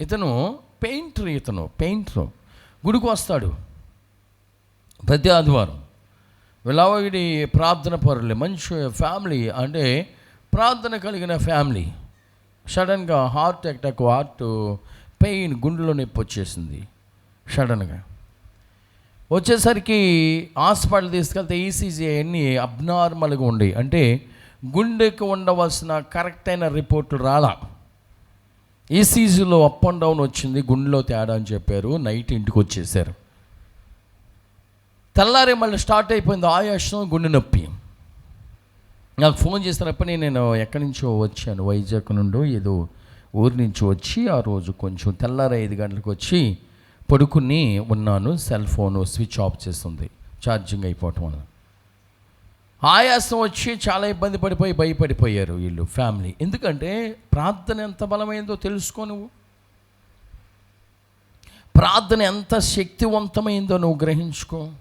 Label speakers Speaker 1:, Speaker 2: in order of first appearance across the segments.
Speaker 1: ఇతను పెయింటర్ ఇతను పెయింటర్. గుడికి వస్తాడు. ప్రతి ఆదివారం. విలావగిడి ప్రార్థన పరులే మంచి ఫ్యామిలీ అంటే ప్రార్థన కలిగిన ఫ్యామిలీ. సడన్గా హార్ట్ అటాక్ హార్ట్ పెయిన్ గుండెలో నొప్పి వచ్చేసింది సడన్గా. వచ్చేసరికి హాస్పిటల్ తీసుకెళ్తే ఈసీజీ అన్నీ అబ్నార్మల్గా ఉండి. అంటే గుండెకు ఉండవలసిన కరెక్ట్ అయిన రిపోర్ట్లు రాలా. ఈ సీజన్లో అప్ అండ్ డౌన్ వచ్చింది గుండెలో తేడా అని చెప్పారు నైట్ ఇంటికి వచ్చేసారు. తెల్లారి మళ్ళీ స్టార్ట్ అయిపోయింది ఆయాసం గుండె నొప్పి. నాకు ఫోన్ చేసినప్పుడు నేను ఎక్కడి నుంచో వచ్చాను వైజాగ్ నుండి ఏదో ఊరి నుంచి వచ్చి ఆ రోజు కొంచెం తెల్లారి ఐదు గంటలకు వచ్చి పడుకుని ఉన్నాను సెల్ ఫోన్ స్విచ్ ఆఫ్ చేస్తుంది ఛార్జింగ్ అయిపోవటం వల్ల. ఆయాసం వచ్చి చాలా ఇబ్బంది పడిపోయి భయపడిపోయారు వీళ్ళు ఫ్యామిలీ. ఎందుకంటే ప్రార్థన ఎంత బలమైందో తెలుసుకో నువ్వు. ప్రార్థన ఎంత శక్తివంతమైందో నువ్వు గ్రహించుకో.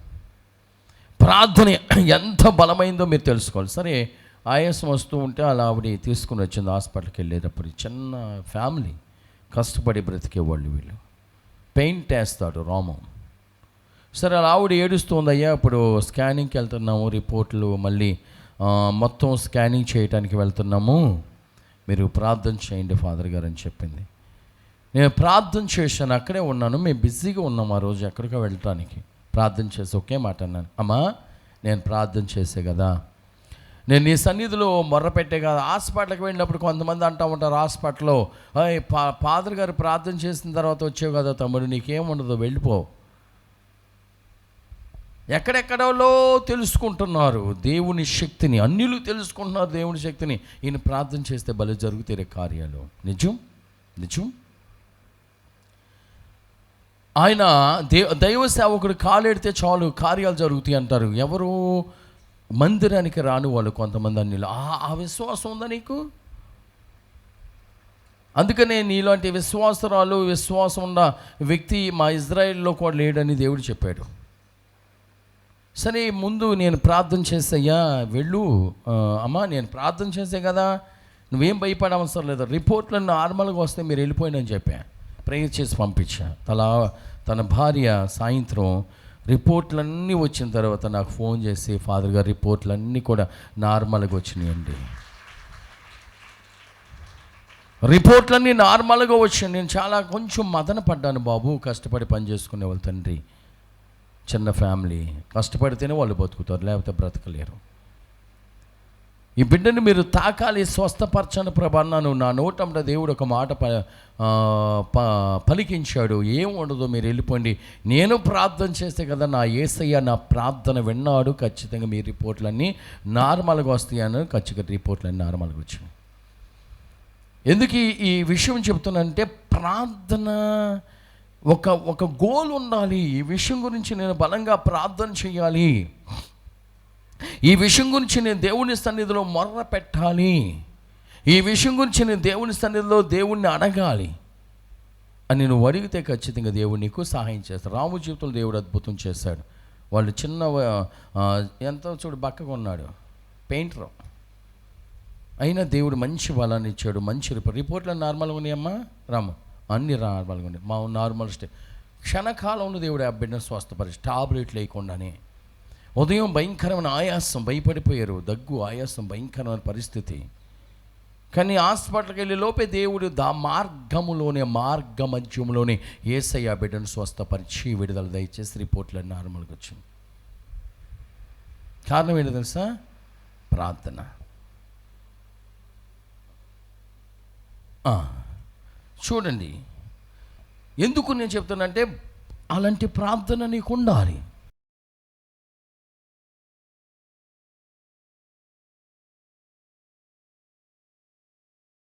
Speaker 1: ప్రార్థన ఎంత బలమైందో మీరు తెలుసుకోవాలి. సరే ఆయాసం వస్తూ ఉంటే అలా ఆవిడ తీసుకుని వచ్చింది హాస్పిటల్కి వెళ్ళేటప్పుడు. చిన్న ఫ్యామిలీ కష్టపడి బ్రతికేవాళ్ళు వీళ్ళు. పెయింట్ వేస్తాడు రోమం. సరే అలా ఆవిడ ఏడుస్తుంది అయ్యా ఇప్పుడు స్కానింగ్కి వెళ్తున్నాము రిపోర్ట్లు మళ్ళీ మొత్తం స్కానింగ్ చేయడానికి వెళ్తున్నాము. మీరు ప్రార్థన చేయండి ఫాదర్ గారు అని చెప్పింది. నేను ప్రార్థన చేశాను అక్కడే ఉన్నాను. మేము బిజీగా ఉన్నాం ఆ రోజు ఎక్కడికో వెళ్ళటానికి. ప్రార్థన చేసి ఒకే మాట అన్నాను. అమ్మా నేను ప్రార్థన చేసే కదా. నేను నీ సన్నిధిలో మొర్ర పెట్టే కదా హాస్పిటల్కి వెళ్ళినప్పుడు కొంతమంది అంటూ ఉంటారు హాస్పిటల్లో పా ఫాదర్ గారు ప్రార్థన చేసిన తర్వాత వచ్చావు కదా తమ్ముడు నీకేముండదు వెళ్ళిపో. ఎక్కడెక్కడలో తెలుసుకుంటున్నారు దేవుని శక్తిని అన్యులు తెలుసుకుంటున్నారు దేవుని శక్తిని ఈయన ప్రార్థన చేస్తే భలే జరుగుతాయి కార్యాలు. నిజం? నిజం? ఆయన దే దైవ సేవకుడు కాలెడితే చాలు కార్యాలు జరుగుతాయి అంటారు. ఎవరు? మందిరానికి రాని వాళ్ళు కొంతమంది అన్యులు. ఆ విశ్వాసం ఉందా నీకు? అందుకనే నీలాంటి విశ్వాసరాలు విశ్వాసం ఉన్న వ్యక్తి మా ఇజ్రాయిల్లో కూడా లేడని దేవుడు చెప్పాడు. సరే ముందు నేను ప్రార్థన చేసయ్యా వెళ్ళు. అమ్మా నేను ప్రార్థన చేసే కదా నువ్వేం భయపడవసరం లేదు. రిపోర్ట్లను నార్మల్గా వస్తే మీరు వెళ్ళిపోయినని చెప్పా. ప్రేయర్ చేసి పంపించా. తలా తన భార్య సాయంత్రం రిపోర్ట్లన్నీ వచ్చిన తర్వాత నాకు ఫోన్ చేసి ఫాదర్ గారు రిపోర్ట్లన్నీ కూడా నార్మల్గా వచ్చినాయండి. రిపోర్ట్లన్నీ నార్మల్గా వచ్చాయి నేను చాలా కొంచెం మదన పడ్డాను బాబు కష్టపడి పని చేసుకునే వాళ్ళ తండ్రి. చిన్న ఫ్యామిలీ కష్టపడితేనే వాళ్ళు బతుకుతారు లేకపోతే బ్రతకలేరు. ఈ బిడ్డను మీరు తాకాలి స్వస్థపరచని ప్రభన్నాను నా నోటంట దేవుడు ఒక మాట ప పలికించాడు. ఏం ఉండదు మీరు వెళ్ళిపోండి. నేను ప్రార్థన చేస్తే కదా నా ఏసయ్య నా ప్రార్థన విన్నాడు ఖచ్చితంగా మీ రిపోర్ట్లన్నీ నార్మల్గా వస్తాయని ఖచ్చితంగా రిపోర్ట్లన్నీ నార్మల్గా వచ్చాయి ఎందుకు ఈ- ఈ విషయం చెప్తున్నానంటే ప్రార్థన ఒక ఒక గోల్ ఉండాలి. ఈ విషయం గురించి నేను బలంగా ప్రార్థన చేయాలి. ఈ విషయం గురించి నేను దేవుని సన్నిధిలో మొర్ర పెట్టాలి. ఈ విషయం గురించి నేను దేవుని సన్నిధిలో దేవుణ్ణి అడగాలి. అని నువ్వు అడిగితే ఖచ్చితంగా దేవుడు నీకు సహాయం చేస్తాడు. రాము జీవితంలో దేవుడు అద్భుతం చేశాడు. వాళ్ళు చిన్న ఎంతో చూడు బక్కగా ఉన్నాడు. పెయింటర్. అయినా దేవుడు మంచి బలాన్ని ఇచ్చాడు. మంచి రిపోర్ట్ రిపోర్ట్లు నార్మల్గా ఉన్నాయమ్మా? రాము. అన్ని నార్మల్గా ఉన్నాయి మా నార్మల్ స్టే క్షణకాలంలో దేవుడు ఆ బిడ్డను స్వస్థపరిచి టాబ్లెట్లు లేకుండానే ఉదయం భయంకరమైన ఆయాసం భయపడిపోయారు. దగ్గు ఆయాసం భయంకరమైన పరిస్థితి. కానీ హాస్పిటల్కి వెళ్ళే లోపే దేవుడు దా మార్గములోనే మార్గ మధ్యంలోనే ఏసయ్య బిడ్డను స్వస్థపరిచి విడుదల దయచేసి రిపోర్ట్లు నార్మల్గా వచ్చింది. కారణం ఏంటి తెలుసా? ప్రార్థన. ఆ, చూడండి. ఎందుకు నేను చెప్తానంటే అలాంటి ప్రార్థన నీకు ఉండాలి.